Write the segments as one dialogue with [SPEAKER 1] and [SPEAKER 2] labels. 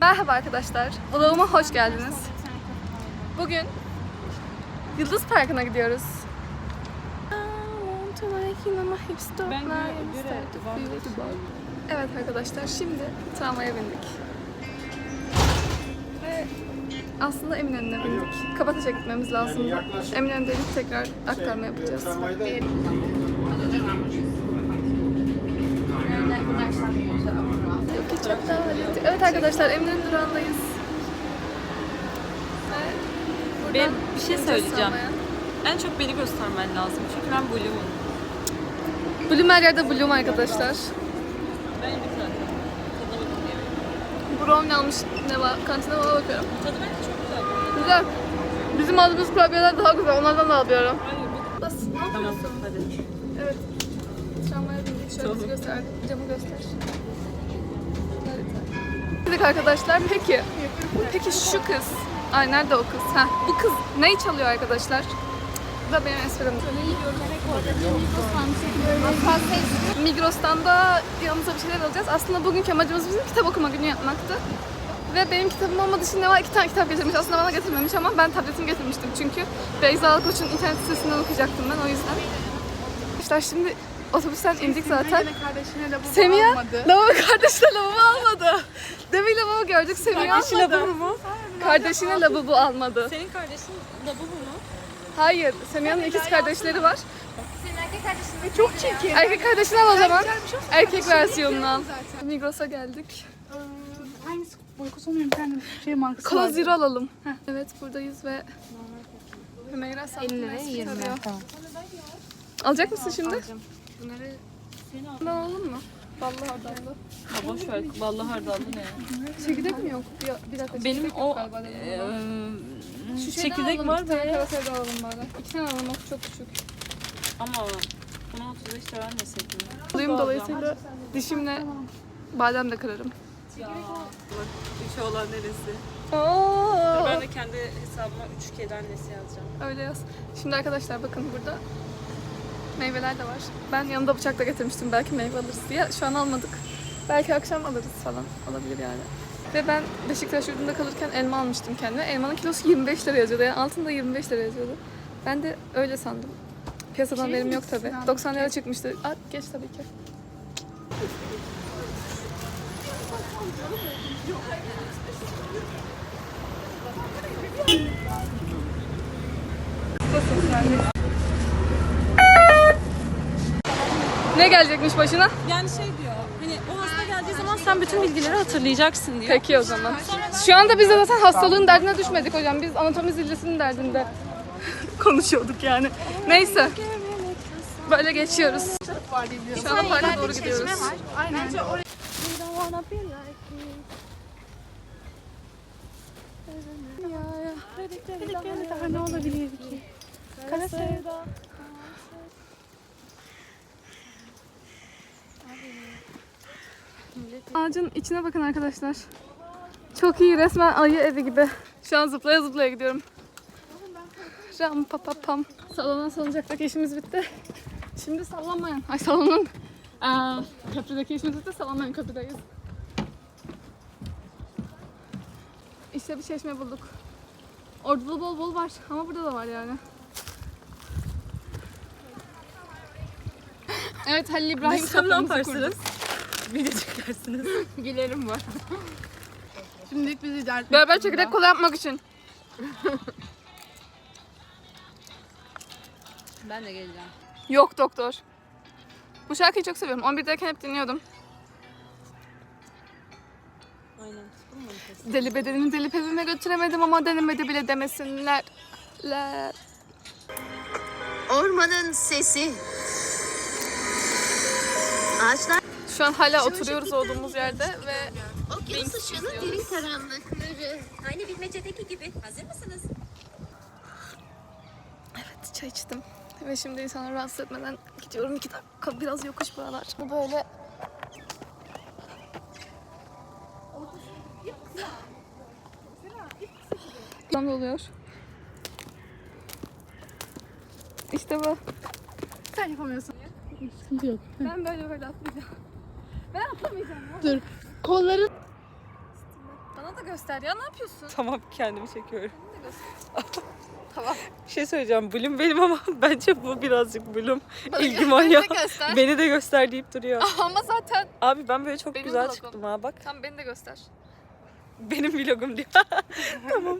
[SPEAKER 1] Merhaba arkadaşlar. Vloguma hoş geldiniz. Bugün Yıldız Parkı'na gidiyoruz. Evet arkadaşlar şimdi tramvaya bindik. Ve aslında Eminönü'ne bindik. Kabataş'a gitmemiz lazım. Eminönü'de inip tekrar aktarma yapacağız. Evet arkadaşlar Eminönü durağındayız. Ve buradan
[SPEAKER 2] Ben bir şey söyleyeceğim. En çok beni göstermen lazım. Çünkü ben Bloom'um.
[SPEAKER 1] Bloom her yerde Bloom arkadaşlar.
[SPEAKER 2] Ben yedik zaten. Tadına bakın diye.
[SPEAKER 1] Brownie almış ne var? Kantine ona bakıyorum.
[SPEAKER 2] Tadı bence çok güzel.
[SPEAKER 1] Güzel. Bizim aldığımız kurabiyeler daha güzel. Onlardan da alıyorum.
[SPEAKER 2] Hayır bu
[SPEAKER 1] Bas. Ne
[SPEAKER 2] Tamam
[SPEAKER 1] yapıyorsun?
[SPEAKER 2] hadi.
[SPEAKER 1] Evet. Tramvaya bindik. Şöyle bizi
[SPEAKER 2] Tamam.
[SPEAKER 1] göster. Camı göster. Dedik arkadaşlar. Peki. Peki şu kız. Ay nerede o kız? Ha, bu kız neyi çalıyor arkadaşlar? Bu da benim esprim. Migros'tan da yanımıza bir şeyler alacağız. Aslında bugünkü amacımız bizim kitap okuma günü yapmaktı. Ve benim kitabım olmadığı için ne var? İki tane kitap getirmiş. Aslında bana getirmemiş ama ben tabletimi getirmiştim. Çünkü Beyza Alkoç'un internet sitesinden okuyacaktım ben o yüzden. İşte şimdi otobüsten indik zaten.
[SPEAKER 3] Kardeşine de bu
[SPEAKER 1] Semiha,
[SPEAKER 3] almadı.
[SPEAKER 1] lavabo kardeşine lavabo almadı. Demin lavabo gördük, Semiha
[SPEAKER 2] Kardeşi
[SPEAKER 1] almadı.
[SPEAKER 2] lavabo mu?
[SPEAKER 1] Kardeşine lavabo almadı.
[SPEAKER 2] Senin kardeşin lavabo mu?
[SPEAKER 1] Hayır, Semiha'nın ikiz kardeşleri var.
[SPEAKER 3] Çok çirkin.
[SPEAKER 1] Erkek kardeşini al o zaman.
[SPEAKER 3] şey.
[SPEAKER 1] Erkek
[SPEAKER 3] Kardeşini
[SPEAKER 1] versiyonunu al. Migros'a geldik.
[SPEAKER 3] Ee, Hangisi? Boykot sanıyorum bir tane şey markası
[SPEAKER 1] Kola
[SPEAKER 3] vardı.
[SPEAKER 1] Zero alalım. Evet buradayız ve Hümeyra sattı
[SPEAKER 3] 50 liraya
[SPEAKER 1] ve
[SPEAKER 3] 20.
[SPEAKER 1] arıyor.
[SPEAKER 3] Tamam.
[SPEAKER 1] Alacak mısın şimdi?
[SPEAKER 2] Alacağım. Bunları seni al.
[SPEAKER 1] Bundan alalım mı? Vallahi hardallı.
[SPEAKER 2] Ha boş ver. Vallahi hardallı ne?
[SPEAKER 1] Çekirdek mi yok? Bir, bir dakika.
[SPEAKER 2] Benim
[SPEAKER 1] çekirdek
[SPEAKER 2] o
[SPEAKER 1] yok galiba dedim
[SPEAKER 2] eee,
[SPEAKER 1] ama. Şu şeyden
[SPEAKER 2] çekirdek
[SPEAKER 1] alalım,
[SPEAKER 2] var
[SPEAKER 1] iki tane
[SPEAKER 2] ve
[SPEAKER 1] karaterde alalım bari. İki tane alalım o çok küçük.
[SPEAKER 2] ama bunu 35 lira vermesek mi?
[SPEAKER 1] Alayım dolayısıyla dişimle badem de kırarım.
[SPEAKER 2] 3 olan neresi?
[SPEAKER 1] Aa,
[SPEAKER 2] Ben de kendi hesabıma 3 kedi annesi yazacağım.
[SPEAKER 1] Öyle yaz. Şimdi arkadaşlar bakın burada meyveler de var. Ben yanımda bıçak da getirmiştim belki meyve alırız diye. Şu an almadık. Belki akşam alırız falan. Olabilir yani. Ve ben Beşiktaş yurdunda kalırken elma almıştım kendime. Elmanın kilosu 25 lira yazıyordu. Yani altında 25 lira yazıyordu. Ben de öyle sandım. Piyasadan verim yok tabi. 90 lira çıkmıştı. Aa, geç tabii ki. Ne gelecekmiş başına?
[SPEAKER 2] Yani şey diyor, hani o hasta geldiği zaman sen bütün bilgileri hatırlayacaksın diyor.
[SPEAKER 1] Peki o zaman. Şu anda biz de zaten hastalığın derdine düşmedik hocam. Biz anatomi zillisinin derdinde konuşuyorduk yani. Neyse. Böyle geçiyoruz. Şu anda parka doğru gidiyoruz.
[SPEAKER 3] Aynen. Daha ne olabilir ki? Kara sevda.
[SPEAKER 1] Ağacın içine bakın arkadaşlar. Çok iyi resmen ayı evi gibi. Şu an zıplaya zıplaya gidiyorum. Ram pa pa pam. Sallanan salınacaktaki işimiz bitti. Şimdi sallanmayan. Ay sallanın. Aa, köprüdeki işimiz bitti. Sallanmayan köprüdeyiz. İşte bir çeşme bulduk. Da bol bol var ama burada da var yani. Evet Halil İbrahim
[SPEAKER 2] Biz ne
[SPEAKER 1] soframızı kurduk.
[SPEAKER 2] yaparsınız? Video çekersiniz.
[SPEAKER 3] Gülerim var. Şimdilik bizi dert
[SPEAKER 1] Beraber çekirdek kola yapmak için.
[SPEAKER 2] Ben de geleceğim.
[SPEAKER 1] Yok doktor. Bu şarkıyı çok seviyorum. 11'deyken hep dinliyordum.
[SPEAKER 2] Aynen.
[SPEAKER 1] Deli bedenini deli evime götüremedim ama denemedi bile demesinler. Ler.
[SPEAKER 4] Ormanın sesi. Ağaçlar
[SPEAKER 1] Şu an hala oturuyoruz olduğumuz yerde ve
[SPEAKER 4] okyanus ışığının derin karanlıkları. Aynı bilmecedeki gibi. Hazır mısınız?
[SPEAKER 1] evet, çay içtim. Ve şimdi insanları rahatsız etmeden gidiyorum. iki dakika biraz yokuş buralar. Bu böyle Tam oluyor. İşte bu.
[SPEAKER 3] Sen yapamıyorsun. Sıkıntı yok.
[SPEAKER 1] Ben böyle böyle atlayacağım. Ben atlamayacağım ya.
[SPEAKER 3] Dur. Kolların
[SPEAKER 1] Bana göster ya ne yapıyorsun?
[SPEAKER 2] Tamam kendimi çekiyorum.
[SPEAKER 1] Beni de göster. tamam.
[SPEAKER 2] Bir şey söyleyeceğim. Bloom benim ama bence bu birazcık Bloom.
[SPEAKER 1] Bana-
[SPEAKER 2] İlgi manyağı.
[SPEAKER 1] de göster.
[SPEAKER 2] Beni de göster deyip duruyor.
[SPEAKER 1] Ama zaten
[SPEAKER 2] Abi ben böyle çok
[SPEAKER 1] Benim
[SPEAKER 2] güzel
[SPEAKER 1] vlogum.
[SPEAKER 2] çıktım ha bak.
[SPEAKER 1] tam beni de göster.
[SPEAKER 2] Benim vlogum diyor. tamam.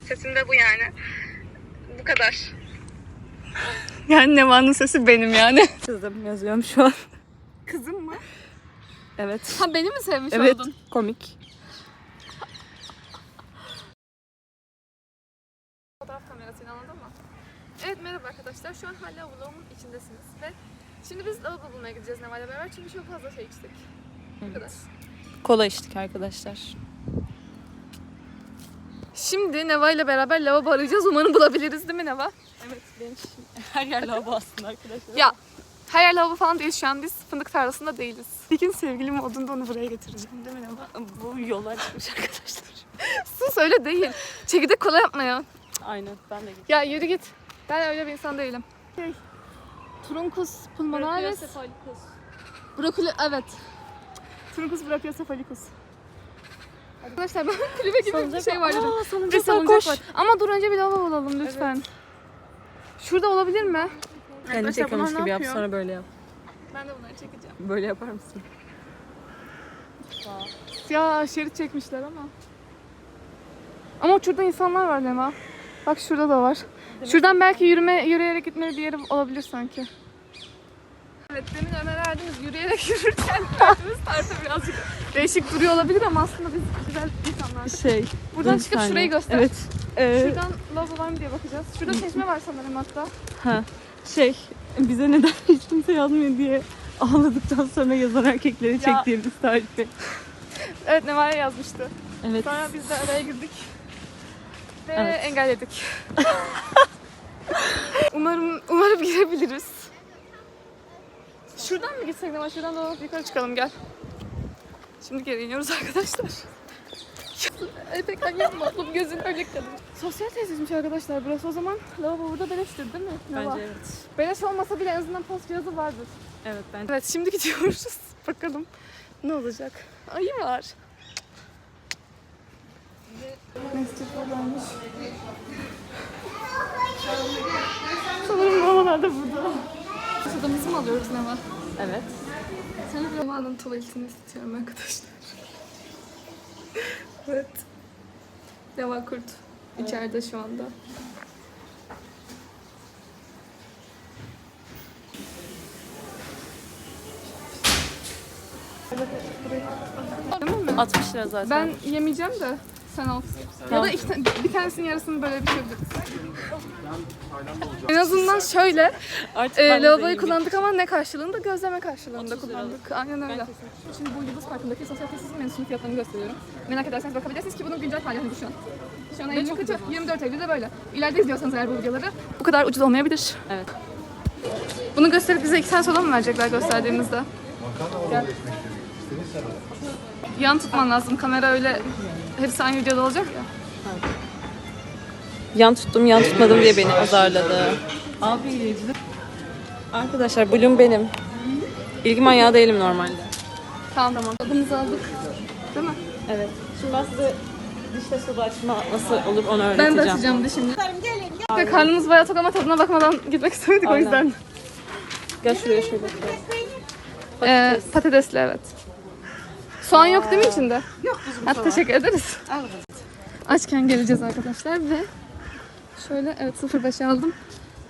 [SPEAKER 1] Sesim de bu yani. Bu kadar. Yani Neva'nın sesi benim yani.
[SPEAKER 2] Kızım yazıyorum şu an.
[SPEAKER 1] Kızım mı?
[SPEAKER 2] Evet.
[SPEAKER 1] Ha beni mi sevmiş
[SPEAKER 2] Evet.
[SPEAKER 1] oldun?
[SPEAKER 2] Komik.
[SPEAKER 1] Fotoğraf kamerasıyla anladın mı? Evet merhaba arkadaşlar. Şu an hala vlogumun içindesiniz ve şimdi biz lavabo bulmaya gideceğiz Neva'yla beraber çünkü çok fazla şey içtik. Bu kadar.
[SPEAKER 2] Kola içtik arkadaşlar.
[SPEAKER 1] Şimdi Neva ile beraber lavabo arayacağız. Umarım bulabiliriz değil mi Neva?
[SPEAKER 2] Evet benim her yer lavabo aslında arkadaşlar.
[SPEAKER 1] Ya her yer lavabo falan değil şu an biz fındık tarlasında değiliz. Bir gün sevgilim olduğunda onu buraya getireceğim değil mi Neva?
[SPEAKER 2] Bu yollar çıkmış arkadaşlar.
[SPEAKER 1] Sus öyle değil. Çekirdek kola yapmaya.
[SPEAKER 2] Aynen ben de gittim.
[SPEAKER 1] Ya yürü git. Ben öyle bir insan değilim. Şey, Truncus pulmonalis. Brokoli evet. Truncus brachiocephalicus. Arkadaşlar ben kulübe gibi bir şey var dedim.
[SPEAKER 2] Aa,
[SPEAKER 1] Bir
[SPEAKER 2] salıncak
[SPEAKER 1] salıncak
[SPEAKER 2] koş.
[SPEAKER 1] var. Ama dur önce bir lavabo bulalım lütfen. Şurada olabilir mi?
[SPEAKER 2] Kendi çekiyormuş gibi yap sonra böyle yap.
[SPEAKER 1] Ben de bunları çekeceğim.
[SPEAKER 2] Böyle yapar mısın?
[SPEAKER 1] Ya şerit çekmişler ama. Ama şurada insanlar var Lema. Bak şurada da var. Şuradan belki yürüme, yürüyerek gitmeli bir yer olabilir sanki. Evet demin Ömer Erdiniz yürüyerek yürürken gördüğümüz tarafta birazcık değişik duruyor olabilir ama aslında biz güzel insanlardık.
[SPEAKER 2] Şey.
[SPEAKER 1] Buradan çıkıp
[SPEAKER 2] saniye.
[SPEAKER 1] şurayı göster.
[SPEAKER 2] Evet. Ee,
[SPEAKER 1] Şuradan lavabo var mı diye bakacağız. Şurada çeşme var sanırım hatta.
[SPEAKER 2] Ha, şey bize neden hiç kimse yazmıyor diye ağladıktan sonra yazan erkeklere çektiğimiz tarifi.
[SPEAKER 1] Evet Neva'ya yazmıştı.
[SPEAKER 2] Evet.
[SPEAKER 1] Sonra biz de araya girdik. Ve
[SPEAKER 2] Evet.
[SPEAKER 1] engelledik. umarım umarım girebiliriz. Şuradan mı gitsek ama şuradan dolanıp yukarı çıkalım gel. Şimdi geri iniyoruz arkadaşlar. Epekten yapma. Bu gözün öyle kalır. Sosyal tesismiş arkadaşlar burası. O zaman lavabo burada beleştir değil mi?
[SPEAKER 2] Bence evet.
[SPEAKER 1] Beleş olmasa bile en azından post cihazı vardır.
[SPEAKER 2] Evet bence.
[SPEAKER 1] Evet şimdi gidiyoruz. Bakalım ne olacak. Ayı var. Mescit buradaymış. Sanırım mamalar da burada. Sodamızı mı alıyoruz Neva?
[SPEAKER 2] Evet.
[SPEAKER 1] Bir Neva'nın tuvaletini istiyorum arkadaşlar. evet. Neva Kurt içeride şu anda. Değil mi?
[SPEAKER 2] 60 lira zaten.
[SPEAKER 1] Ben yemeyeceğim de sen al. Ya da iki ta- bir tanesinin yarısını böyle bir şey En azından şöyle
[SPEAKER 2] Artık
[SPEAKER 1] e, lavaboyu kullandık ama ne karşılığında? Gözleme karşılığında
[SPEAKER 2] 30 lira.
[SPEAKER 1] kullandık. Aynen öyle. Şimdi bu Yıldız Parkı'ndaki sosyal tesisin menüsünün fiyatlarını gösteriyorum. Merak ederseniz bakabilirsiniz ki bunun güncel tarihi şu an. Şu an ayın kaçı? 24 Eylül'de böyle. İleride izliyorsanız eğer bu videoları bu kadar ucuz olmayabilir.
[SPEAKER 2] Evet.
[SPEAKER 1] Bunu gösterip bize iki tane soda mı verecekler gösterdiğimizde? Yan tutman lazım. Kamera öyle hepsi aynı videoda olacak ya.
[SPEAKER 2] Yan tuttum, yan tutmadım diye beni azarladı. Abi Arkadaşlar Bloom benim. İlgi manyağı değilim normalde.
[SPEAKER 1] Tamam tamam. Adımızı aldık. Değil mi?
[SPEAKER 2] Evet. Şimdi ben size dişte soda açma nasıl olur onu
[SPEAKER 1] Ben
[SPEAKER 2] öğreteceğim.
[SPEAKER 1] de açacağım da şimdi. Ve karnımız bayağı tok ama tadına bakmadan gitmek istemedik o
[SPEAKER 2] Aynen.
[SPEAKER 1] yüzden.
[SPEAKER 2] Gel şuraya şöyle.
[SPEAKER 1] Ee, patatesli evet. Soğan yok değil mi içinde? Yok bizim soğan. Teşekkür ederiz. Açken geleceğiz arkadaşlar ve şöyle evet 05'e aldım.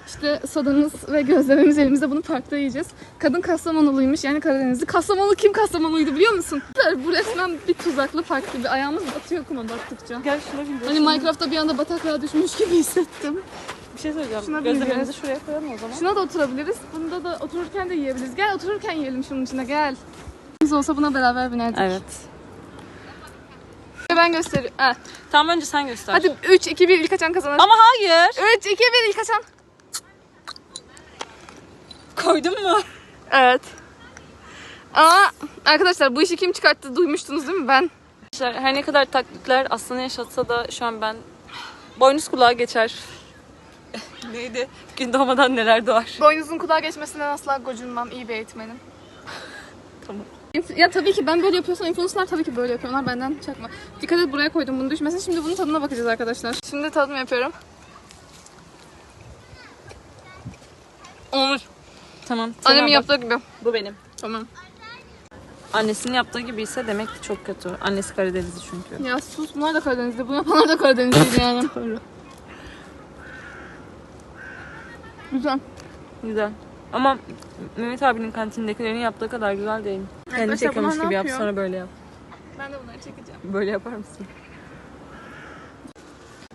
[SPEAKER 1] İşte sodamız ve gözlememiz elimizde bunu parkta yiyeceğiz. Kadın Kastamonuluymuş yani Karadenizli. Kastamonu kim Kastamonuydu biliyor musun? Bu resmen bir tuzaklı park gibi. Ayağımız batıyor kuma baktıkça.
[SPEAKER 2] Gel şuna bir
[SPEAKER 1] Hani Minecraft'ta bir anda bataklığa düşmüş gibi hissettim.
[SPEAKER 2] Bir şey söyleyeceğim.
[SPEAKER 1] Şuna bineceğiz.
[SPEAKER 2] şuraya koyalım o zaman.
[SPEAKER 1] Şuna da oturabiliriz. Bunda da otururken de yiyebiliriz. Gel otururken yiyelim şunun içine gel. Biz olsa buna beraber binerdik.
[SPEAKER 2] Evet.
[SPEAKER 1] Ben gösteriyorum. Ha.
[SPEAKER 2] Tamam önce sen göster.
[SPEAKER 1] Hadi 3, 2, 1 ilk açan kazanır.
[SPEAKER 2] Ama hayır.
[SPEAKER 1] 3, 2, 1 ilk açan.
[SPEAKER 2] Koydun mu?
[SPEAKER 1] Evet. Ama arkadaşlar bu işi kim çıkarttı duymuştunuz değil mi? Ben.
[SPEAKER 2] Arkadaşlar her ne kadar taklitler aslanı yaşatsa da şu an ben boynuz kulağa geçer. Neydi? Gün doğmadan neler doğar.
[SPEAKER 1] Boynuzun kulağa geçmesinden asla gocunmam. İyi bir eğitmenim.
[SPEAKER 2] Tamam.
[SPEAKER 1] Inf- Ya tabii ki ben böyle yapıyorsam influencerlar tabii ki böyle yapıyorlar benden çakma. Dikkat et buraya koydum bunu düşmesin. Şimdi bunun tadına bakacağız arkadaşlar. Şimdi tadım yapıyorum. Olmuş.
[SPEAKER 2] Tamam.
[SPEAKER 1] Annemin
[SPEAKER 2] Bak,
[SPEAKER 1] yaptığı gibi.
[SPEAKER 2] Bu benim.
[SPEAKER 1] Tamam.
[SPEAKER 2] Annesinin yaptığı gibi ise demek ki çok kötü. Annesi Karadenizli çünkü.
[SPEAKER 1] Ya sus bunlar da Karadenizli. Bunu yapanlar da Karadenizliydi yani. Güzel.
[SPEAKER 2] Güzel. Ama Mehmet abinin kantindekilerin yaptığı kadar güzel değil. Kendi
[SPEAKER 1] Arkadaşlar
[SPEAKER 2] çekiyormuş
[SPEAKER 1] bunlar ne
[SPEAKER 2] gibi yap
[SPEAKER 1] yapıyor?
[SPEAKER 2] sonra böyle yap.
[SPEAKER 1] Ben de bunları çekeceğim.
[SPEAKER 2] Böyle yapar mısın?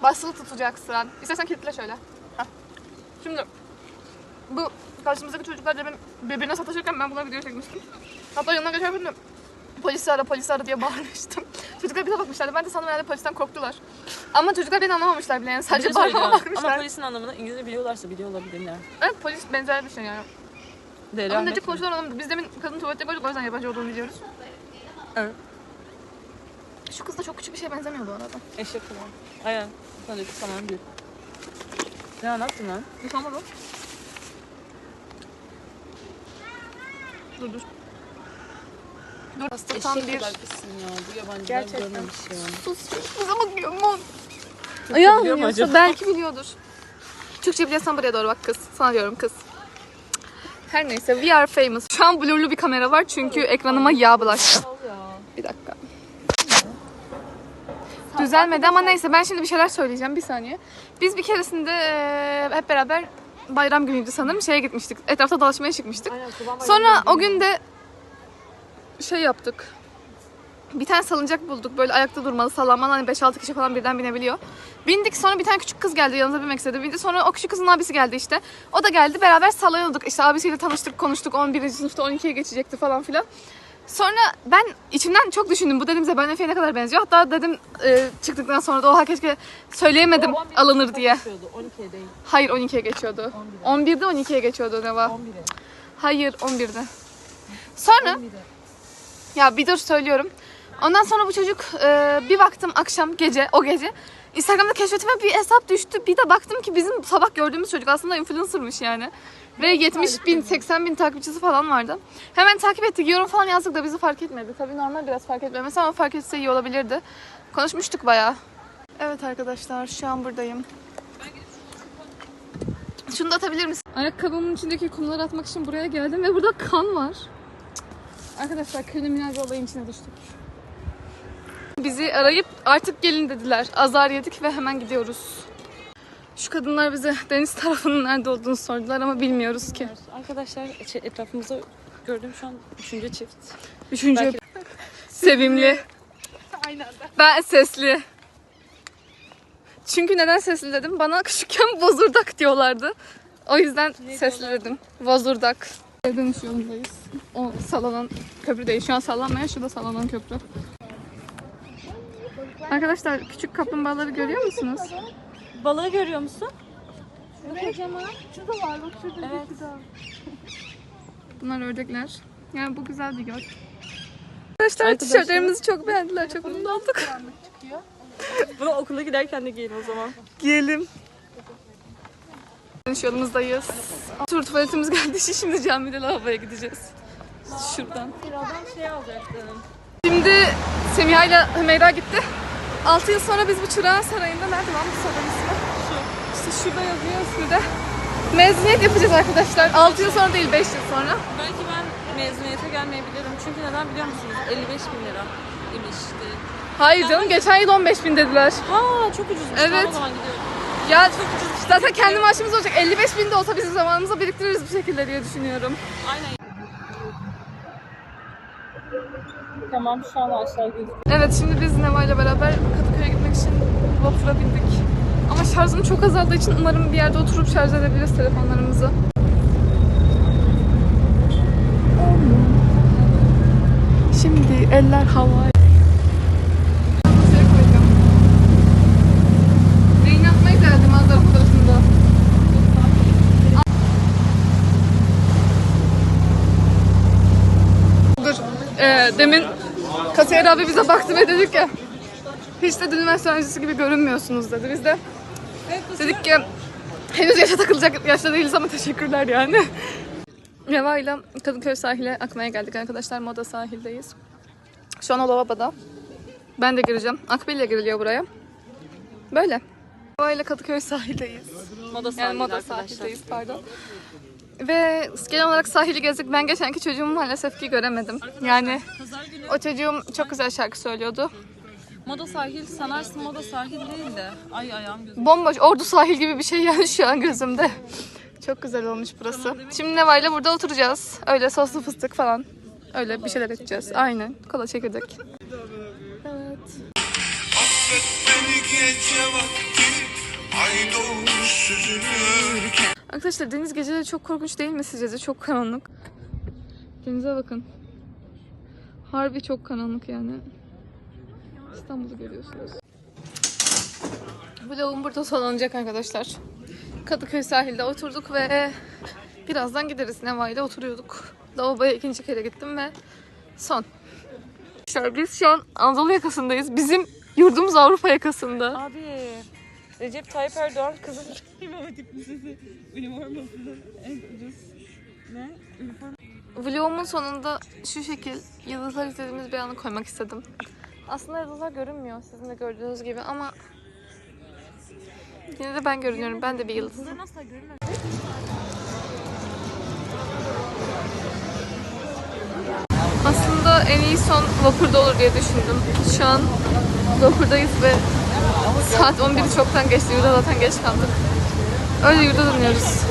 [SPEAKER 1] Basılı tutacaksın. İstersen kilitle şöyle. Heh. Şimdi bu karşımızdaki çocuklar demin birbirine sataşırken ben buna video çekmiştim. Hatta yanına geçerken de polisi ara polisi ara diye bağırmıştım. Çocuklar bize bakmışlardı. Ben de sandım herhalde polisten korktular. Ama çocuklar beni anlamamışlar bile yani.
[SPEAKER 2] Bir
[SPEAKER 1] Sadece
[SPEAKER 2] şey söyleyeceğim.
[SPEAKER 1] bakmışlar.
[SPEAKER 2] Ama polisin anlamını İngilizce biliyorlarsa biliyor olabilirler.
[SPEAKER 1] Evet polis benzer bir şey yani.
[SPEAKER 2] Deli
[SPEAKER 1] Ama
[SPEAKER 2] Ahmet
[SPEAKER 1] necip
[SPEAKER 2] mi?
[SPEAKER 1] konuşulan. Biz demin kadın tuvalette gördük o yüzden yabancı olduğunu biliyoruz.
[SPEAKER 2] Evet.
[SPEAKER 1] Şu kız da çok küçük bir şeye benzemiyor bu arada.
[SPEAKER 2] Eşek falan. Aynen. Sana dedi tamam bir. Ya ne yaptın lan?
[SPEAKER 1] Yıkamadım. Dur dur. Dur. Hasta tam
[SPEAKER 2] Eşek
[SPEAKER 1] bir...
[SPEAKER 2] kadar pissin ya. Bu yabancılar
[SPEAKER 1] Gerçekten.
[SPEAKER 2] ya.
[SPEAKER 1] Sus on.
[SPEAKER 2] biliyor mu
[SPEAKER 1] biliyorsa
[SPEAKER 2] acaba?
[SPEAKER 1] belki biliyordur. Türkçe biliyorsan buraya doğru bak kız. Sana diyorum kız. Her neyse we are famous. Şu an blurlu bir kamera var çünkü ekranıma yağ bulaştı. Bir dakika. Düzelmedi ama neyse ben şimdi bir şeyler söyleyeceğim bir saniye. Biz bir keresinde eee, hep beraber bayram günüydü sanırım şeye gitmiştik. Etrafta dolaşmaya çıkmıştık. Sonra o gün de şey yaptık. Bir tane salıncak bulduk. Böyle ayakta durmalı, sallanmalı. Hani 5-6 kişi falan birden binebiliyor. Bindik sonra bir tane küçük kız geldi yanımıza binmek istedi. Bindi sonra o küçük kızın abisi geldi işte. O da geldi beraber sallanıyorduk. İşte abisiyle tanıştık, konuştuk. 11. sınıfta 12'ye geçecekti falan filan. Sonra ben içimden çok düşündüm. Bu dedim Zebani Efe'ye ne kadar benziyor. Hatta dedim e, çıktıktan sonra da oha keşke söyleyemedim alınır diye.
[SPEAKER 2] 12'ye değil.
[SPEAKER 1] Hayır 12'ye geçiyordu. 11'de 12'ye geçiyordu Neva.
[SPEAKER 2] 11'e.
[SPEAKER 1] Hayır 11'de. Sonra ya bir dur söylüyorum. Ondan sonra bu çocuk e, bir baktım akşam gece o gece Instagram'da keşfetime bir hesap düştü. Bir de baktım ki bizim sabah gördüğümüz çocuk aslında influencer'mış yani. Ve 70 bin, 80 bin takipçisi falan vardı. Hemen takip ettik. Yorum falan yazdık da bizi fark etmedi. Tabii normal biraz fark etmemesi ama fark etse iyi olabilirdi. Konuşmuştuk bayağı. Evet arkadaşlar şu an buradayım. Şunu da atabilir misin? Ayakkabımın içindeki kumları atmak için buraya geldim ve burada kan var. Arkadaşlar kriminal bir olayın içine düştük. Bizi arayıp artık gelin dediler. Azar yedik ve hemen gidiyoruz. Şu kadınlar bize deniz tarafının nerede olduğunu sordular ama bilmiyoruz ki.
[SPEAKER 2] Arkadaşlar şey, etrafımızda gördüğüm şu an üçüncü çift.
[SPEAKER 1] Üçüncü
[SPEAKER 2] Belki-
[SPEAKER 1] sevimli. Ben sesli. Çünkü neden sesli dedim? Bana küçükken bozurdak diyorlardı. O yüzden sesli dedim. Bozurdak. Dönüş yolundayız. O sallanan köprü değil. Şu an sallanmaya şurada sallanan köprü. Arkadaşlar küçük kaplumbağaları görüyor musunuz?
[SPEAKER 2] Balığı görüyor musun?
[SPEAKER 1] Evet. Bunlar ördekler. Yani bu güzel bir göl. Arkadaşlar
[SPEAKER 2] Arkadaşlar-
[SPEAKER 1] tişörtlerimizi çok beğendiler. Çok mutlu olduk.
[SPEAKER 2] Bunu okula giderken de giyin o zaman.
[SPEAKER 1] Giyelim. Dönüş yolumuzdayız. Tur tuvaletimiz geldi. Şimdi camide lavaboya gideceğiz. Şuradan.
[SPEAKER 2] Şey alacaktım.
[SPEAKER 1] Şimdi Semiha ile Hümeyra gitti. 6 yıl sonra biz bu Çırağan Sarayı'nda nerede lan bu sarayın ismi? Şu. İşte şurada yazıyor ismi de. Mezuniyet yapacağız arkadaşlar. 6 yıl sonra değil 5 yıl sonra.
[SPEAKER 2] Belki ben mezuniyete gelmeyebilirim. Çünkü neden biliyor musunuz? 55 bin lira demişti.
[SPEAKER 1] Hayır canım geçen yıl 15 bin dediler.
[SPEAKER 2] Ha çok ucuzmuş.
[SPEAKER 1] Evet.
[SPEAKER 2] Tamam, o zaman gidiyorum.
[SPEAKER 1] Ya zaten kendi maaşımız olacak. 55 bin de olsa bizim zamanımıza biriktiririz bir şekilde diye düşünüyorum.
[SPEAKER 2] Aynen. Tamam şu an aşağı gidiyoruz.
[SPEAKER 1] Evet şimdi biz Neva ile beraber Kadıköy'e gitmek için vapura bindik. Ama şarjım çok azaldığı için umarım bir yerde oturup şarj edebiliriz telefonlarımızı. Şimdi eller havaya. Ee, demin kasiyer abi bize baktı ve dedik ki hiç de üniversite öğrencisi gibi görünmüyorsunuz dedi. Biz de dedik ki henüz yaşa takılacak yaşta değiliz ama teşekkürler yani. Reva ile Kadıköy sahile akmaya geldik arkadaşlar. Moda sahildeyiz. Şu an o lavabada. Ben de gireceğim. Akbil ile giriliyor buraya. Böyle. Reva ile Kadıköy sahildeyiz.
[SPEAKER 2] Moda sahili
[SPEAKER 1] Yani moda
[SPEAKER 2] arkadaşlar.
[SPEAKER 1] sahildeyiz pardon. Ve genel olarak sahili gezdik. Ben geçenki çocuğumu maalesef ki göremedim. Yani
[SPEAKER 2] günü
[SPEAKER 1] o çocuğum çok güzel şarkı söylüyordu.
[SPEAKER 2] moda sahil sanarsın moda sahil değil de. Ay ayağım gözüm.
[SPEAKER 1] Bomboş ordu sahil gibi bir şey yani şu an gözümde. Çok güzel olmuş burası. Şimdi Neva ile burada oturacağız. Öyle soslu fıstık falan. Öyle bir şeyler içeceğiz. Aynen. Kola çekirdek. Evet.
[SPEAKER 5] Affet beni gece vakti Ay doğmuş süzülürken
[SPEAKER 1] Arkadaşlar deniz geceleri çok korkunç değil mi sizce de? Çok karanlık. Denize bakın. Harbi çok karanlık yani. İstanbul'u görüyorsunuz. Vlogum burada sonlanacak arkadaşlar. Kadıköy sahilde oturduk ve birazdan gideriz. Neva ile oturuyorduk. Lavaboya ikinci kere gittim ve son. Arkadaşlar biz şu an Anadolu yakasındayız. Bizim yurdumuz Avrupa yakasında.
[SPEAKER 2] Abi Recep Tayyip Erdoğan kızı İmam Hatip Lisesi üniformasının en ucuz ne?
[SPEAKER 1] Vlogumun sonunda şu şekil yıldızlar izlediğimiz bir anı koymak istedim. Aslında yıldızlar görünmüyor sizin de gördüğünüz gibi ama yine de ben görünüyorum. Ben de bir yıldızım.
[SPEAKER 2] asla görünmez.
[SPEAKER 1] Aslında en iyi son vapurda olur diye düşündüm. Şu an vapurdayız ve saat 11'i çoktan geçti. Yurda zaten geç kaldık. Öyle yurda dönüyoruz.